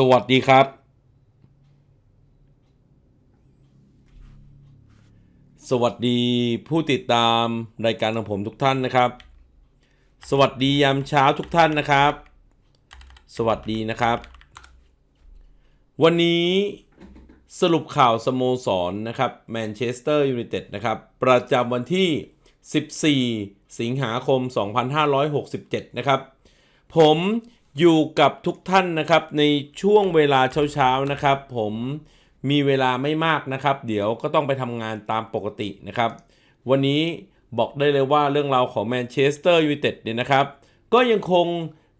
สวัสดีครับ สวัสดีผู้ติดตามรายการของผมทุกท่านนะครับ สวัสดียามเช้าทุกท่านนะครับ สวัสดีนะครับ วันนี้สรุปข่าวสโมสรนะครับแมนเชสเตอร์ยูไนเต็ดนะครับ ประจำวันที่ 14 สิงหาคม 2567 นะครับ ผม อยู่กับทุกท่านนะครับในช่วงเวลาเช้าๆนะครับ ผมมีเวลาไม่มากนะครับ เดี๋ยวก็ต้องไปทำงานตามปกตินะครับ วันนี้บอกได้เลยว่าเรื่องราวของแมนเชสเตอร์ยูไนเต็ดเนี่ยนะครับ ก็ยังคง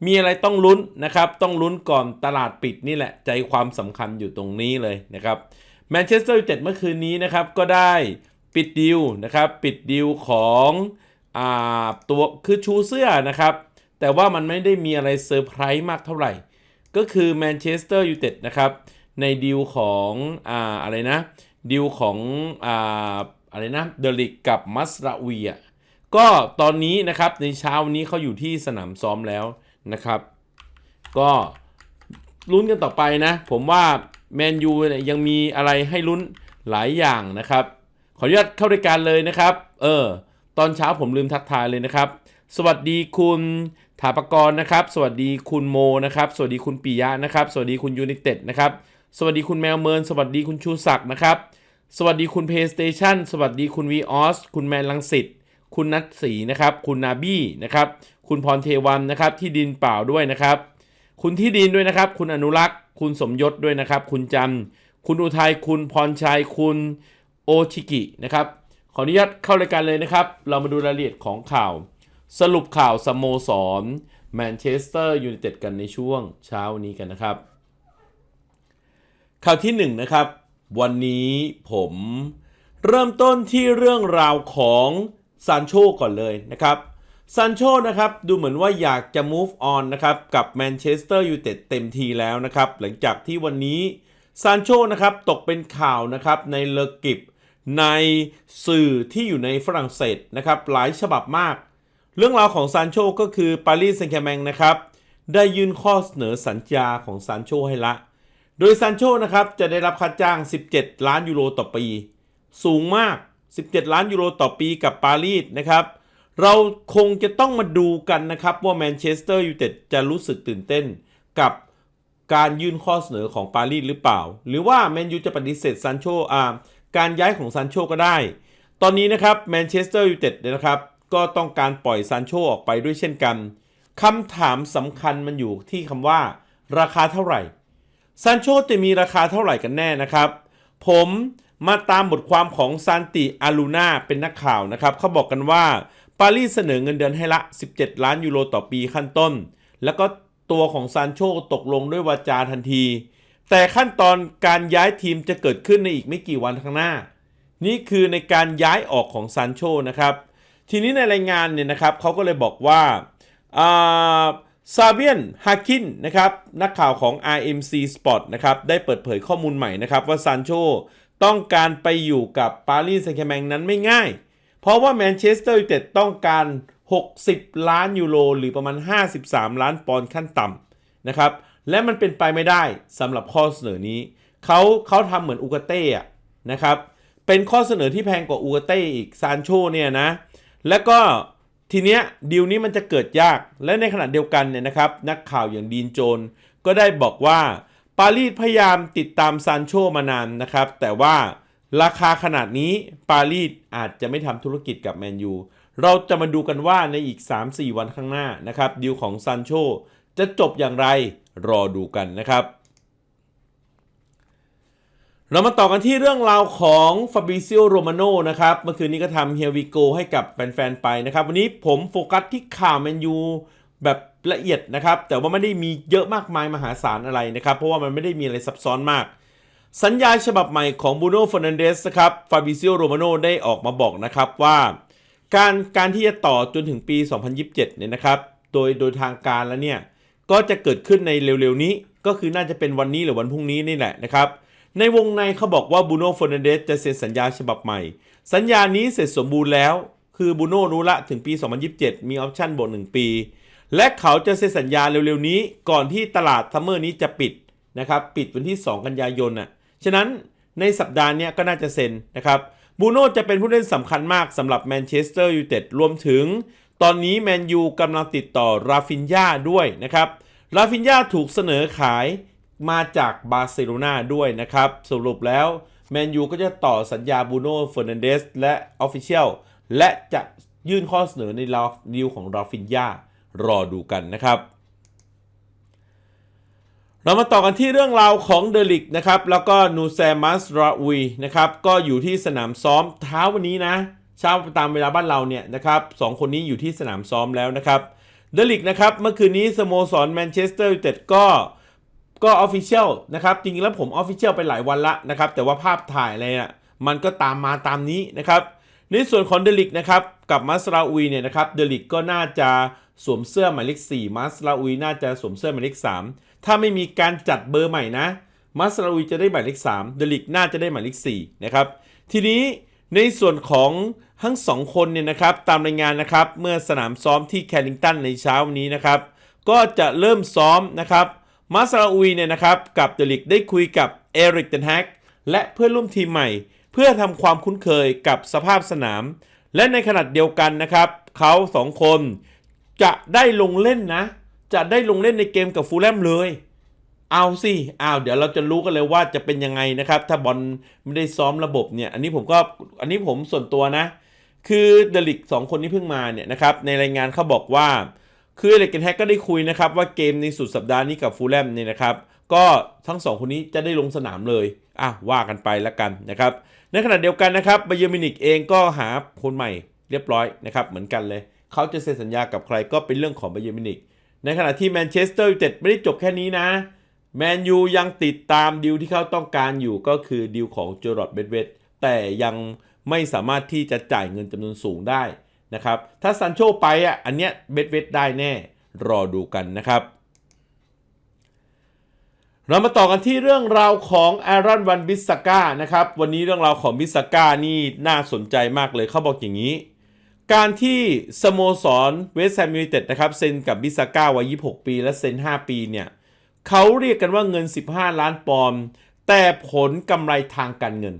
มีอะไรต้องลุ้นนะครับ ต้องลุ้นก่อนตลาดปิดนี่แหละใจความสำคัญอยู่ตรงนี้เลยนะครับแมนเชสเตอร์ยูไนเต็ดเมื่อคืนนี้นะครับ ก็ได้ปิดดีลนะครับ ปิดดีลของอตัวคือชูเสื้อนะครับ แต่ว่ามันไม่ได้มีอะไรเซอร์ไพรส์มากเท่าไหร่ ก็คือแมนเชสเตอร์ยูไนเต็ดนะครับ ในดีลของอ่าอะไรนะดีลของอ่าอะไรนะเดลิกกับมัสราวีอะก็ตอนนี้นะครับในเช้านนี้เขาอยู่ที่สนามซ้อมแล้วนะครับ ก็ลุ้นกันต่อไปนะ ผมว่าแมนยูเนี่ยยังมีอะไรให้ลุ้นหลายอย่างนะครับ ขออนุญาตเข้ารายการเลยนะครับ เออ ตอนเช้าผมลืมทักทายเลยนะครับ สวัสดีคุณ ถาปกรณ์นะครับ สวัสดีคุณโมนะครับ สวัสดีคุณปิยะนะครับ สวัสดีคุณยูนิเต็ดนะครับ สวัสดีคุณแมวเมิน สวัสดีคุณชูศักดิ์นะครับ สวัสดีคุณ PlayStation สวัสดีคุณวีออสคุณแมนลังสิตคุณนัทศรีนะครับ คุณนาบี้นะครับ คุณพรเทวันนะครับ ที่ดินเปล่าด้วยนะครับ คุณที่ดินด้วยนะครับ คุณอนุรักษ์ คุณสมยศด้วยนะครับ คุณจันคุณอุทัย คุณพรชัย คุณโอชิกินะครับ ขออนุญาตเข้ารายการเลยนะครับ เรามาดูรายละเอียดของข่าว สรุปข่าวสโมสรแมนเชสเตอร์ยูไนเต็ดกันในช่วงเช้านี้กันนะครับ ข่าวที่1นงนะครับ วันนี้ผมเริ่มต้นที่เรื่องราวของซานโชก่อนเลยนะครับซานโชนะครับดูเหมือนว่าอยากจะ move on นะครับกับแมนเชสเตอร์ยูไนเต็ดเต็มทีแล้วนะครับหลังจากที่วันนี้ซานโชนะครับตกเป็นข่าวนะครับในเลกิบในสื่อที่อยู่ในฝรั่งเศสนะครับหลายฉบับมาก เรื่องราวของซานโชก็คือปารีสแซงต์แชร์แมงนะครับ ได้ยื่นข้อเสนอสัญญาของซานโชให้ละ โดยซานโชนะครับจะได้รับค่าจ้าง 17 ล้านยูโรต่อปี สูงมาก 17 ล้านยูโรต่อปีกับปารีสนะครับ เราคงจะต้องมาดูกันนะครับว่าแมนเชสเตอร์ยูไนเต็ดจะรู้สึกตื่นเต้นกับการยื่นข้อเสนอของปารีสหรือเปล่า หรือว่าแมนยูจะปฏิเสธซานโชอ่าการย้ายของซานโชก็ได้ ตอนนี้นะครับแมนเชสเตอร์ยูไนเต็ดนะครับ ก็ต้องการปล่อยซานโชออกไปด้วยเช่นกันคำถามสำคัญมันอยู่ที่คำว่า ราคาเท่าไหร่ซานโชจะมีราคาเท่าไหร่กันแน่นะครับ ผมมาตามบทความของซานติอารูนาเป็นนักข่าวนะครับเขาบอกกันว่า ปารีสเสนอเงินเดือนให้ละ 17 ล้านยูโรต่อปีขั้นต้น แล้วก็ตัวของซานโชตกลงด้วยวาจาทันที แต่ขั้นตอนการย้ายทีมจะเกิดขึ้นในอีกไม่กี่วันข้างหน้า นี่คือในการย้ายออกของซานโชนะครับ ทีนี้ในรายงานเนี่ยนะครับเขาก็เลยบอกว่าซาเบียนฮาคินนะครับนักข่าวของ RMC Sport นะครับได้เปิดเผยข้อมูลใหม่นะครับว่าซานโชต้องการไปอยู่กับปารีสแซงต์แชร์แมงนั้นไม่ง่าย เพราะว่าแมนเชสเตอร์ยูไนเต็ดต้องการ 60 ล้านยูโรหรือประมาณ 53 ล้านปอนด์ขั้นต่ำนะครับและมันเป็นไปไม่ได้สำหรับข้อเสนอนี้ เขาเขาทำเหมือนอูกาเต้อะนะครับเป็นข้อเสนอที่แพงกว่าอูกาเต้อีกซานโชเนี่ยนะ แล้วก็ทีเนี้ยดีลนี้มันจะเกิดยาก และในขณะเดียวกันเนี่ยนะครับ นักข่าวอย่างดีนโจน ก็ได้บอกว่าปารีสพยายามติดตามซานโชมานานนะครับ แต่ว่าราคาขนาดนี้ปารีสอาจจะไม่ทำธุรกิจกับแมนยูเราจะมาดูกันว่าในอีก 3-4 วันข้างหน้านะครับดีลของซานโชจะจบอย่างไรรอดูกันนะครับ เรามาต่อกันที่เรื่องราวของฟาบิซิโอโรมาโนนะครับ เมื่อคืนนี้ก็ทำเฮียวิโกให้กับแฟนๆไปนะครับ วันนี้ผมโฟกัสที่ข่าวแมนยูแบบละเอียดนะครับ แต่ว่าไม่ได้มีเยอะมากมายมหาศาลอะไรนะครับ เพราะว่ามันไม่ได้มีอะไรซับซ้อนมาก สัญญาฉบับใหม่ของบูโน่ฟอนันเดสครับฟาบิซิโอโรมาโนได้ออกมาบอกนะครับว่า การการที่จะต่อจนถึงปี 2027 เนี่ยนะครับ โดยโดยทางการแล้วเนี่ยก็จะเกิดขึ้นในเร็วๆนี้ ก็คือน่าจะเป็นวันนี้หรือวันพรุ่งนี้นี่แหละนะครับ ในวงในเขาบอกว่าบูโน่ฟอร์นันเดสจะเซ็นสัญญาฉบับใหม่ สัญญานี้เสร็จสมบูรณ์แล้ว คือบูโน่รู้ละถึงปี 2027 มีออปชั่นบวก1 ปี และเขาจะเซ็นสัญญาเร็วๆนี้ ก่อนที่ตลาดซัมเมอร์นี้จะปิดนะครับปิดวันที่ 2 กันยายนน่ะฉะนั้นในสัปดาห์นี้ก็น่าจะเซ็นนะครับบูโน่จะเป็นผู้เล่นสำคัญมากสำหรับแมนเชสเตอร์ยูไนเต็ดรวมถึง ตอนนี้แมนยูกำลังติดต่อราฟินยาด้วยนะครับราฟินยาถูกเสนอขาย มาจากบาร์เซโลนาด้วยนะครับ สรุปแล้วแมนยูก็จะต่อสัญญาบูโน่เฟอร์นันเดสและออฟฟิเชียลและจะยื่นข้อเสนอในราวดีลของราฟินยารอดูกันนะครับเรามาต่อกันที่เรื่องราวของเดลิกนะครับ แล้วก็นูแซมัสราอุยนะครับก็อยู่ที่สนามซ้อมเท้าวันนี้นะเช้าตามเวลาบ้านเราเนี่ยนะครับสองคนนี้อยู่ที่สนามซ้อมแล้วนะครับเดลิกนะครับเมื่อคืนนี้สโมสรแมนเชสเตอร์ยูไนเต็ดก็ ก็ออฟฟิเชียลนะครับจริงๆแล้วผมออฟฟิเชียลไปหลายวันละนะครับแต่ว่าภาพถ่ายอะไรน่ะมันก็ตามมาตามนี้นะครับในส่วนของเดลิกนะครับกับมัสราอุยเนี่ยนะครับเดลิกก็น่าจะสวมเสื้อหมายเลข4มัสราอุยน่าจะสวมเสื้อหมายเลข3 ถ้าไม่มีการจัดเบอร์ใหม่นะมัสราอุยจะได้หมายเลข3เดลิกน่าจะได้หมายเลข4นะครับทีนี้ในส่วนของทั้งสองคนเนี่ยนะครับตามรายงานนะครับเมื่อสนามซ้อมที่แคลิงตันในเช้าวันนี้นะครับก็จะเริ่มซ้อมนะครับ มัสราอุยเนี่ยนะครับกับเดลิกได้คุยกับเอริกเทนแฮกและเพื่อนร่วมทีมใหม่ เพื่อทำความคุ้นเคยกับสภาพสนาม และในขณะเดียวกันนะครับเขาสองคนจะได้ลงเล่นนะ จะได้ลงเล่นในเกมกับฟูลแลมเลย เอาสิเอาเดี๋ยวเราจะรู้กันเลยว่าจะเป็นยังไงนะครับ ถ้าบอลไม่ได้ซ้อมระบบเนี่ย อันนี้ผมก็อันนี้ผมส่วนตัวนะ คือเดลิกสองคนที่เพิ่งมาเนี่ยนะครับในรายงานเขาบอกว่า คือเอเล็กเกนแฮกก็ได้คุยนะครับว่าเกมในสุดสัปดาห์นี้กับฟูลแลมเนี่ยนะครับก็ทั้งสองคนนี้จะได้ลงสนามเลยอะว่ากันไปล้วกันนะครับในขณะเดียวกันนะครับบเยอร์มินิกเองก็หาคนใหม่เรียบร้อยนะครับเหมือนกันเลย เขาจะเซ็นสัญญากับใครก็เป็นเรื่องของบเยอร์มินิกในขณะที่แมนเชสเตอร์ยูไนเต็ดไม่ได้จบแค่นี้นะแมนยูยังติดตามดีลที่เขาต้องการอยู่ก็คือดีลของเจอร์รอดเบดเวดแต่ยังไม่สามารถที่จะจ่ายเงินจำนวนสูงได้ นะครับถ้าซันโชไปอะอันเนี้ยเบดเวดได้แน่รอดูกันนะครับ เรามาต่อกันที่เรื่องราวของแอรอนวันบิสก้านะครับวันนี้เรื่องราวของบิสก้านี่น่าสนใจมากเลยเขาบอกอย่างนี้ การที่สโมสรเวสต์แฮมยูไนเต็ดนะครับเซ็นกับบิสก้าวัย 26 ปี และเซ็น 5 ปีเนี่ยเขาเรียกกันว่าเงิน 15 ล้านปอนด์แต่ผลกำไรทางการเงิน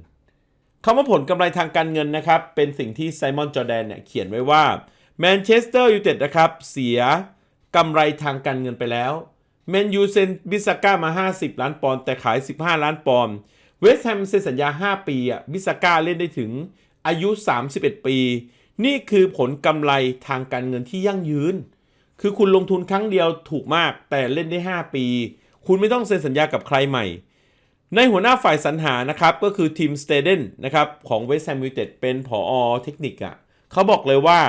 คำว่าผลกำไรทางการเงินนะครับ เป็นสิ่งที่ไซมอนจอแดนเนี่ยเขียนไว้ว่าแมนเชสเตอร์ยูไนเต็ดนะครับ เสียกำไรทางการเงินไปแล้วแมนยูเซ็นบิสก้ามา 50 ล้านปอนด์แต่ขาย 15 ล้านปอนด์เวสต์แฮมเซ็นสัญญา 5 ปีอะบิสก้าเล่นได้ถึงอายุ 31 ปี นี่คือผลกำไรทางการเงินที่ยั่งยืน คือคุณลงทุนครั้งเดียวถูกมากแต่เล่นได้ 5 ปี คุณไม่ต้องเซ็นสัญญากับใครใหม่ ในหัวหน้าฝ่ายสรรหานะครับก็คือทีมสเตเดนนะครับของเวสต์แฮมยูไนเต็ดเป็นผอเทคนิคอะ่ะเขาบอกเลยว่า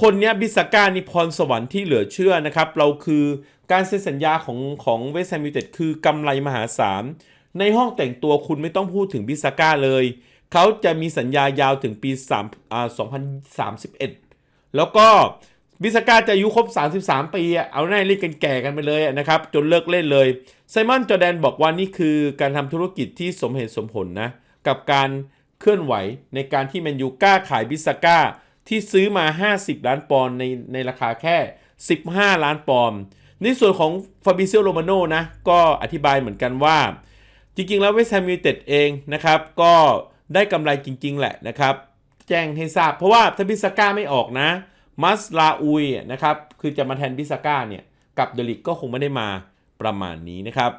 คนนี้บิสก้านี่พรสวรรค์ที่เหลือเชื่อนะครับ เราคือการเซ็นสัญญาของของเวสต์แฮมยูไนเต็ดคือกำไรมหาศาลในห้องแต่งตัวคุณไม่ต้องพูดถึงบิสก้าเลย เขาจะมีสัญญายาวถึงปี3อ่า2031 แล้วก็ บิสก้าจะอายุครบ 33 ปีเอาหน้าเล่นกันแก่กันไปเลยนะครับ จนเลิกเล่นเลย ไซมอนจอแดนบอกว่านี่คือการทำธุรกิจที่สมเหตุสมผลนะ กับการเคลื่อนไหวในการที่แมนยูกล้าขายบิสก้าที่ซื้อมา 50 ล้านปอนด์ในในราคาแค่ 15 ล้านปอนด์ในส่วนของฟาบิเซียโรมาโนนะ ก็อธิบายเหมือนกันว่า จริงๆ แล้วเวสต์แฮมยูเต็ดเองนะครับ ก็ได้กำไรจริง ๆ แหละนะครับ แจ้งให้ทราบ เพราะว่าถ้าบิสก้าไม่ออกนะ มัสลาอุยนะครับคือจะมาแทนบิสก้าเนี่ยกับเดลิกก็คงไม่ได้มาประมาณนี้นะครับ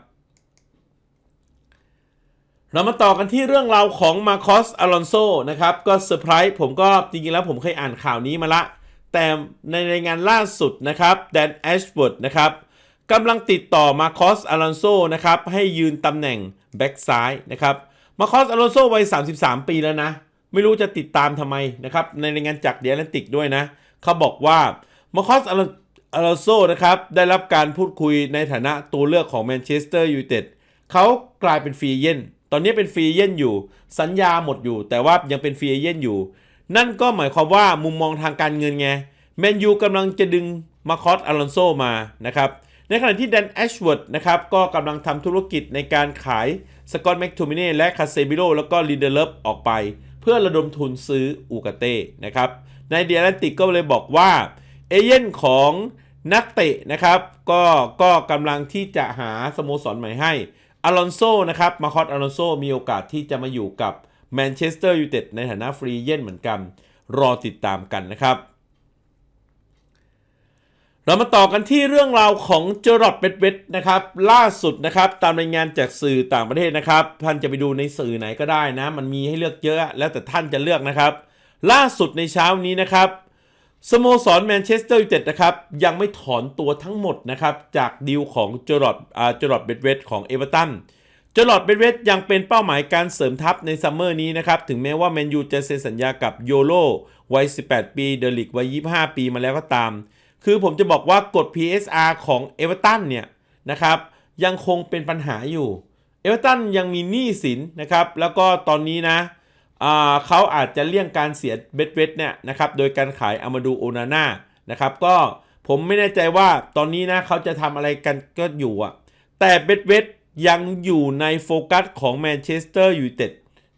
เรามาต่อกันที่เรื่องราวของมาคอสอลอนโซนะครับก็เซอร์ไพรส์ผมก็จริงๆแล้วผมเคยอ่านข่าวนี้มาละ แต่ในรายงานล่าสุดนะครับแดนแอชเวิร์ดนะครับกำลังติดต่อมาคอสอลอนโซนะครับให้ยืนตำแหน่งแบ็กซ้ายนะครับมาคอสอลอนโซวัย 33 ปีแล้วนะ ไม่รู้จะติดตามทำไมนะครับในรายงานจากเดียแลนติกด้วยนะ เขาบอกว่ามาคอสอลอนโซนะครับได้รับการพูดคุยในฐานะตัวเลือกของแมนเชสเตอร์ยูไนเต็ดเขากลายเป็นฟรีเย่นตอนนี้เป็นฟรีเย่นอยู่ สัญญาหมดอยู่ แต่ว่ายังเป็นฟรีเย่นอยู่ นั่นก็หมายความว่ามุมมองทางการเงินไงแมนยูกำลังจะดึงมาคอสอลอนโซมานะครับในขณะที่แดนแอชเวิร์ดนะครับก็กำลังทำธุรกิจในการขายสกอตแมคทูมิเน่และคาเซบิโลแล้วก็ลิเดเลฟออกไป เพื่อระดมทุนซื้ออูกาเต้นะครับ ในเดียร์แลนติกก็เลยบอกว่าเอเย่นของนักเตะนะครับก็ก็กำลังที่จะหาสโมสรใหม่ให้อลอนโซนะครับมาคอสอลอนโซมีโอกาสที่จะมาอยู่กับแมนเชสเตอร์ยูไนเต็ดในฐานะฟรีเย่นเหมือนกัน รอติดตามกันนะครับ เรามาต่อกันที่เรื่องราวของเจอร์รอดเบดเวดนะครับล่าสุดนะครับตามรายงานจากสื่อต่างประเทศนะครับ ท่านจะไปดูในสื่อไหนก็ได้นะ มันมีให้เลือกเยอะแล้วแต่ท่านจะเลือกนะครับ ล่าสุดในเช้านี้นะครับสโมสรแมนเชสเตอร์ยูไนเต็ดนะครับยังไม่ถอนตัวทั้งหมดนะครับจากดีลของเจอร์ดอ่าเจอร์ดเบดเวดของเอเวอร์ตันเจอร์ดเบดเวดยังเป็นเป้าหมายการเสริมทัพในซัมเมอร์นี้นะครับถึงแม้ว่าแมนยูจะเซ็นสัญญากับโยโลวัย 18 ปี เดลิกวัย 25 ปีมาแล้วก็ตาม คือผมจะบอกว่ากฎ PSR ของเอเวอร์ตันเนี่ยนะครับยังคงเป็นปัญหาอยู่เอเวอร์ตันยังมีหนี้สินนะครับแล้วก็ตอนนี้นะ เขาอาจจะเลี่ยงการเสียเบดเวดเนี่ยนะครับโดยการขายอามาดูโอนาน่านะครับก็ผมไม่แน่ใจว่าตอนนี้นะเขาจะทำอะไรกันก็อยู่อะแต่เบดเวดยังอยู่ในโฟกัสของแมนเชสเตอร์ยูไนเต็ด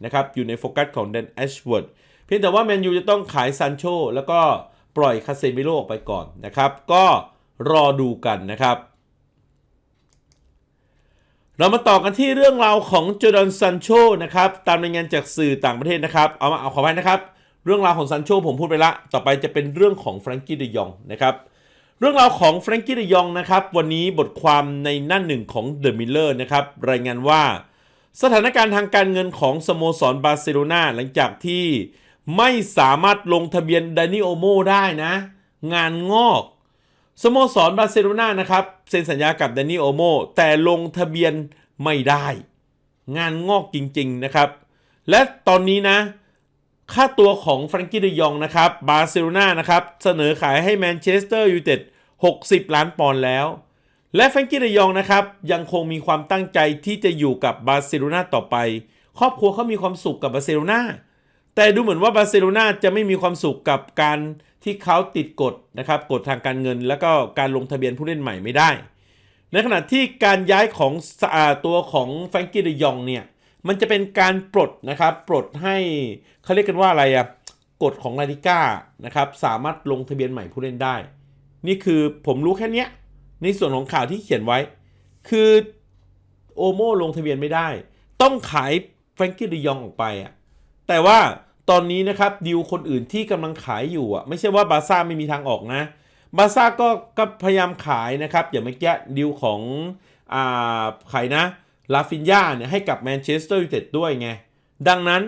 นะครับอยู่ในโฟกัสของแดนแอชเวิร์ดเพียงแต่ว่าแมนยูจะต้องขายซันโชแล้วก็ปล่อยคาเซมิโลออกไปก่อนนะครับ ก็รอดูกันนะครับ เรามาต่อกันที่เรื่องราวของจอร์แดนซันโชนะครับ ตามรายงานจากสื่อต่างประเทศนะครับ เอามาเอาขอไปนะครับ เรื่องราวของซันโชผมพูดไปละ ต่อไปจะเป็นเรื่องของแฟรงกี้เดยองนะครับ เรื่องราวของแฟรงกี้เดยองนะครับ วันนี้บทความในหน้าหนึ่งของ The Miller นะครับ รายงานว่า สถานการณ์ทางการเงินของสโมสรบาร์เซโลนาหลังจากที่ไม่สามารถลงทะเบียนดานิโอโมได้นะ งานงอก สโมสรบาร์เซโลนานะครับเซ็นสัญญากับแดานิโอโมแต่ลงทะเบียนไม่ได้ งานงอกจริงๆนะครับ และตอนนี้นะ ค่าตัวของแฟรงกี้เดยองนะครับบาร์เซโลนานะครับเสนอขายให้แมนเชสเตอร์ยูไนเต็ด60 ล้านปอนด์แล้ว และแฟรงกี้เดยองนะครับยังคงมีความตั้งใจที่จะอยู่กับบาร์เซโลนาต่อไป ครอบครัวเขามีความสุขกับบาร์เซโลนาแต่ดูเหมือนว่าบาร์เซโลนาจะไม่มีความสุขกับการ ที่เขาติดกฎนะครับกฎทางการเงิน แล้วก็การลงทะเบียนผู้เล่นใหม่ไม่ได้ ในขณะที่การย้ายของอาตัวของแฟรงกี้เดยองเนี่ยมันจะเป็นการปลดนะครับปลดให้เขาเรียกกันว่าอะไรอะกฎของลาลิก้านะครับสามารถลงทะเบียนใหม่ผู้เล่นได้ นี่คือผมรู้แค่เนี้ยในส่วนของข่าวที่เขียนไว้ คือโอโมลงทะเบียนไม่ได้ ต้องขายแฟรงกี้เดยองออกไปอะแต่ว่า ตอนนี้นะครับดิวคนอื่นที่กำลังขายอยู่อะไม่ใช่ว่าบาร์ซ่าไม่มีทางออกนะบาร์ซ่าก็ก็พยายามขายนะครับอย่างเมื่อกี้ดิวของอ่าขายนะลาฟินยาเนี่ยให้กับแมนเชสเตอร์ยูไนเต็ดด้วยไง ดังนั้น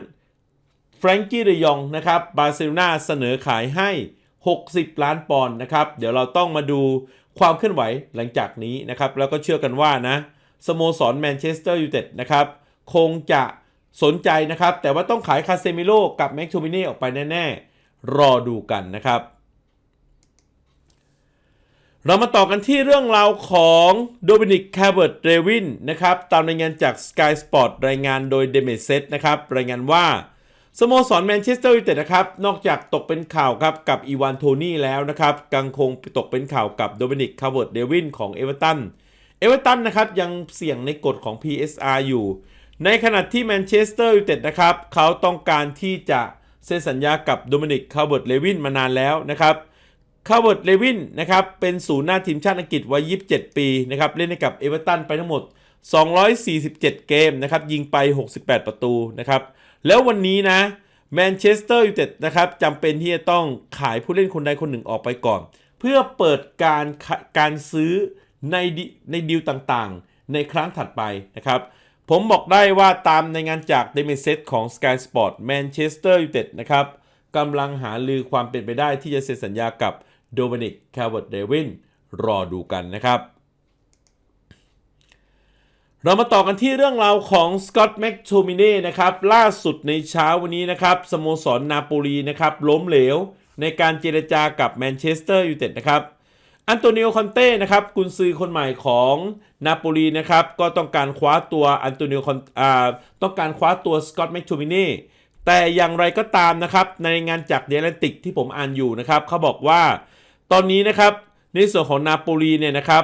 แฟรงกี้เดยองนะครับบาร์เซโลนาเสนอขายให้ 60 ล้านปอนด์นะครับ เดี๋ยวเราต้องมาดูความเคลื่อนไหวหลังจากนี้นะครับ แล้วก็เชื่อกันว่านะสโมสรแมนเชสเตอร์ยูไนเต็ดนะครับ คงจะ สนใจนะครับ แต่ว่าต้องขายคาเซมิโลกับแม็กโทมิเน่ออกไปแน่ ๆ รอดูกันนะครับ เรามาต่อกันที่เรื่องราวของโดมินิกแคเบิร์ตเรวินนะครับ ตามรายงานจาก Sky Sport รายงานโดยเดเมเซตนะครับ รายงานว่าสโมสรแมนเชสเตอร์ยูไนเต็ดนะครับ นอกจากตกเป็นข่าวครับกับอีวานโทนี่แล้วนะครับกังคงตกเป็นข่าวกับโดมินิกคาเบิร์ตเรวินของเอเวอร์ตัน เอเวอร์ตันนะครับยังเสี่ยงในกฎของ PSR อยู่ ในขณะที่แมนเชสเตอร์ยูไนเต็ดนะครับเขาต้องการที่จะเซ็นสัญญากับโดมินิกคาเบิร์ตเลวินมานานแล้วนะครับคาเบิร์ตเลวินนะครับเป็นศูนย์หน้าทีมชาติอังกฤษวัย 27 ปีนะครับเล่นให้กับเอเวอร์ตันไปทั้งหมด 247 เกมนะครับยิงไป 68 ประตูนะครับแล้ววันนี้นะแมนเชสเตอร์ยูไนเต็ดนะครับจำเป็นที่จะต้องขายผู้เล่นคนใดคนหนึ่งออกไปก่อน เพื่อเปิดการการซื้อในในดีลต่างๆ ในครั้งถัดไปนะครับ ผมบอกได้ว่าตามในงานจากเดมิเซตของ Sky Sport แมนเชสเตอร์ยูไนเต็ดนะครับกำลังหาลือความเป็นไปได้ที่จะเซ็นสัญญากับโดมินิกแคลเวิร์ดเดวินรอดูกันนะครับ เรามาต่อกันที่เรื่องราวของสกอตแม็กโทมิเน่นะครับล่าสุดในเช้าวันนี้นะครับสโมสรนาโปลีนะครับล้มเหลวในการเจรจากับแมนเชสเตอร์ยูไนเต็ดนะครับ อันโตนิโอคอนเต้นะครับกุนซือคนใหม่ของนาโปลีนะครับก็ต้องการคว้าตัวอันโตนิโอคอนอ่าต้องการคว้าตัวสกอตต์แม็กโทมิน่แต่อย่างไรก็ตามนะครับในงานจากเดลติกที่ผมอ่านอยู่นะครับเขาบอกว่าตอนนี้นะครับในส่วนของนาโปลีเนี่ยนะครับ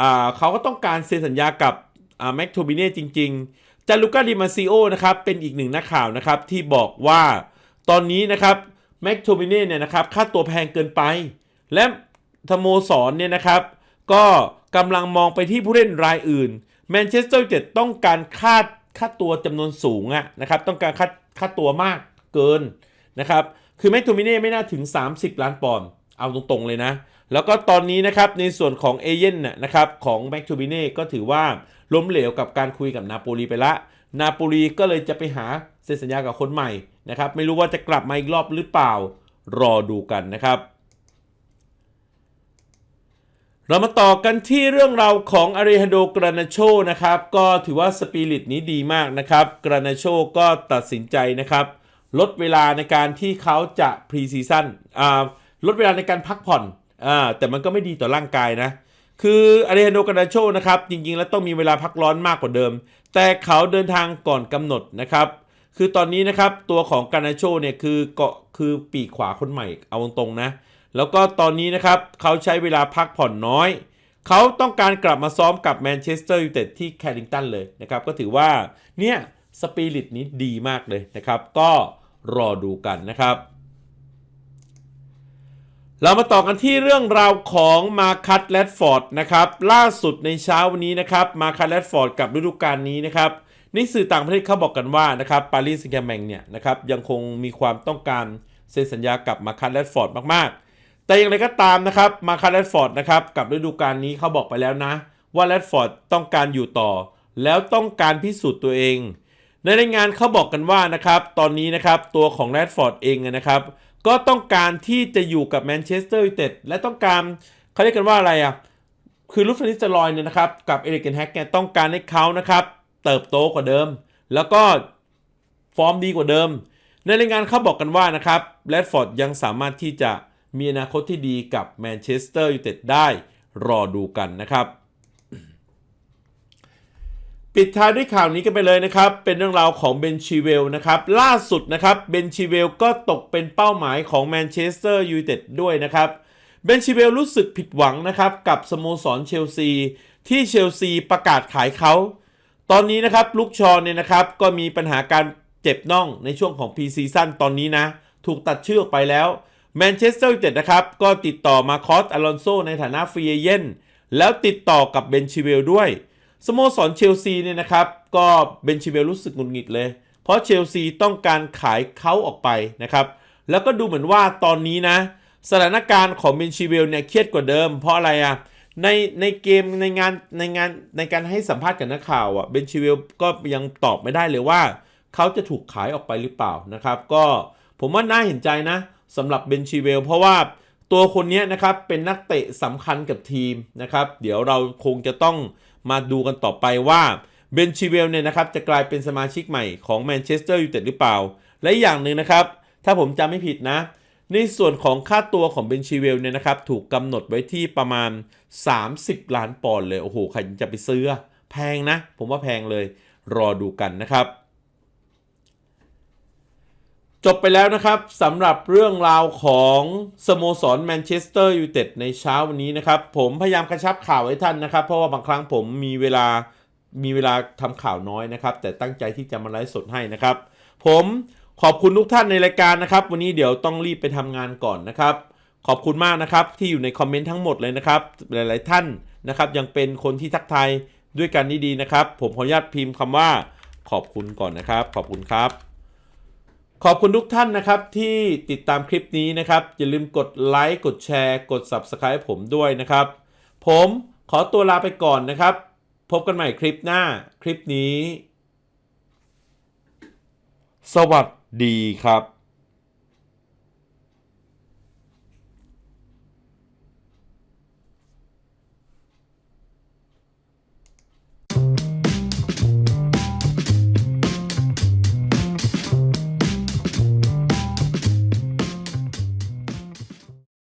อ่าเขาก็ต้องการเซ็นสัญญากับอ่าแม็กโทมิน่จริง ๆจาลูก้าดิมาซิโอนะครับเป็นอีกหนึ่งนักข่าวนะครับที่บอกว่าตอนนี้นะครับแม็กโทมิน่เนี่ยนะครับค่าตัวแพงเกินไป และ สโมสรเนี่ยนะครับ ก็กำลังมองไปที่ผู้เล่นรายอื่นแมนเชสเตอร์ยูไนเต็ดต้องการค่าค่าตัวจำนวนสูงอะนะครับต้องการค่าค่าตัวมากเกินนะครับคือแมคโทมิเน่ไม่น่าถึง 30 ล้านปอนด์เอาตรงๆเลยนะ แล้วก็ตอนนี้นะครับในส่วนของเอเย่นนะครับของแมคโทมิเน่ก็ถือว่าล้มเหลวกับการคุยกับนาโปลีไปละ นาโปลีก็เลยจะไปหาเซ็นสัญญากับคนใหม่นะครับไม่รู้ว่าจะกลับมาอีกรอบหรือเปล่ารอดูกันนะครับ เรามาต่อกันที่เรื่องราวของอาริฮันโดกรานาโชนะครับ ก็ถือว่าสปิริตนี้ดีมากนะครับกรานาโชก็ตัดสินใจนะครับ ลดเวลาในการที่เขาจะพรีซีซั่นอ่าลดเวลาในการพักผ่อนอ่าแต่มันก็ไม่ดีต่อร่างกายนะ คืออาริฮันโดกรานาโชนะครับ จริงๆ แล้วต้องมีเวลาพักร้อนมากกว่าเดิม แต่เขาเดินทางก่อนกำหนดนะครับ คือตอนนี้นะครับตัวของกานาโชเนี่ยคือเกาะคือปีกขวาคนใหม่เอาตรงๆนะ แล้วก็ตอนนี้นะครับเขาใช้เวลาพักผ่อนน้อย เขาต้องการกลับมาซ้อมกับแมนเชสเตอร์ยูไนเต็ดที่แคริงตันเลยนะครับ ก็ถือว่าเนี่ยสปิริตนี้ดีมากเลยนะครับ ก็รอดูกันนะครับ เรามาต่อกันที่เรื่องราวของมาคัตแรดฟอร์ดนะครับล่าสุดในเช้าวันนี้นะครับมาคัตแรดฟอร์ดกับฤดูกาลนี้นะครับในสื่อต่างประเทศเขาบอกกันว่านะครับปารีสแซงต์แชร์แมงเนี่ยนะครับยังคงมีความต้องการเซ็นสัญญากับมาคัตแรดฟอร์ดมากๆ แต่อย่างไรก็ตามนะครับมาคัตแรดฟอร์ดนะครับกับฤดูกาลนี้เขาบอกไปแล้วนะ ว่าแรดฟอร์ดต้องการอยู่ต่อ แล้วต้องการพิสูจน์ตัวเอง ในรายงานเขาบอกกันว่านะครับตอนนี้นะครับตัวของแรดฟอร์ดเองนะครับก็ต้องการที่จะอยู่กับแมนเชสเตอร์ยูไนเต็ดและต้องการเขาเรียกกันว่าอะไรอะคือลูฟฟนิสเตอรอยเนี่ยนะครับกับเอริกเกนแฮกเนี่ยต้องการให้เขานะครับเติบโตกว่าเดิม แล้วก็ฟอร์มดีกว่าเดิม ในรายงานเขาบอกกันว่านะครับแรดฟอร์ดยังสามารถที่จะ มีอนาคตที่ดีกับแมนเชสเตอร์ยูไนเต็ดได้รอดูกันนะครับ ปิดท้ายด้วยข่าวนี้กันไปเลยนะครับ เป็นเรื่องราวของเบนชีเวลนะครับ ล่าสุดนะครับเบนชีเวลก็ตกเป็นเป้าหมายของแมนเชสเตอร์ยูไนเต็ดด้วยนะครับเบนชีเวลรู้สึกผิดหวังนะครับ กับสโมสรเชลซี ที่เชลซีประกาศขายเขาตอนนี้นะครับลูกชอเนี่ยนะครับก็มีปัญหาการเจ็บน่องในช่วงของพรีซีซั่นตอนนี้นะ ถูกตัดชื่อออกไปแล้ว แมนเชสเตอร์ยูไนเต็ดนะครับ ก็ติดต่อมาคอสอลอนโซในฐานะฟรีเอเจนแล้วติดต่อกับเบนชิเวลด้วย สโมสรเชลซีเนี่ยนะครับ ก็เบนชิเวลรู้สึกหงุดหงิดเลย เพราะเชลซีต้องการขายเขาออกไปนะครับ แล้วก็ดูเหมือนว่าตอนนี้นะ สถานการณ์ของเบนชิเวลเนี่ยเครียดกว่าเดิม เพราะอะไรอะในในเกมในงานในงานในการให้สัมภาษณ์กับนักข่าวอะเบนชิเวลก็ยังตอบไม่ได้เลยว่า เขาจะถูกขายออกไปหรือเปล่านะครับ ก็ผมว่าน่าเห็นใจนะ สำหรับเบนชิเวลเพราะว่าตัวคนนี้นะครับเป็นนักเตะสำคัญกับทีมนะครับ เดี๋ยวเราคงจะต้องมาดูกันต่อไปว่าเบนชิเวลเนี่ยนะครับจะกลายเป็นสมาชิกใหม่ของแมนเชสเตอร์ยูไนเต็ดหรือเปล่า และอย่างหนึ่งนะครับ ถ้าผมจำไม่ผิดนะ ในส่วนของค่าตัวของเบนชิเวลเนี่ยนะครับถูกกำหนดไว้ที่ประมาณ 30 ล้านปอนด์เลย โอ้โห ใครจะไปซื้อ แพงนะ ผมว่าแพงเลย รอดูกันนะครับ จบไปแล้วนะครับสำหรับเรื่องราวของสโมสรแมนเชสเตอร์ยูไนเต็ดในเช้าวันนี้นะครับ ผมพยายามกระชับข่าวให้ท่านนะครับ เพราะว่าบางครั้งผมมีเวลามีเวลาทำข่าวน้อยนะครับ แต่ตั้งใจที่จะมาไลฟ์สดให้นะครับ ผมขอบคุณทุกท่านในรายการนะครับ วันนี้เดี๋ยวต้องรีบไปทำงานก่อนนะครับ ขอบคุณมากนะครับที่อยู่ในคอมเมนต์ทั้งหมดเลยนะครับหลาย ๆ ท่านนะครับยังเป็นคนที่ทักทายด้วยกันนี่ดีนะครับ ผมขออนุญาตพิมพ์คำว่าขอบคุณก่อนนะครับ ขอบคุณครับ ขอบคุณทุกท่านนะครับที่ติดตามคลิปนี้นะครับ อย่าลืมกดไลค์กดแชร์ กด Subscribe ผมด้วยนะครับ ผมขอตัวลาไปก่อนนะครับ พบกันใหม่คลิปหน้าคลิปนี้ สวัสดีครับ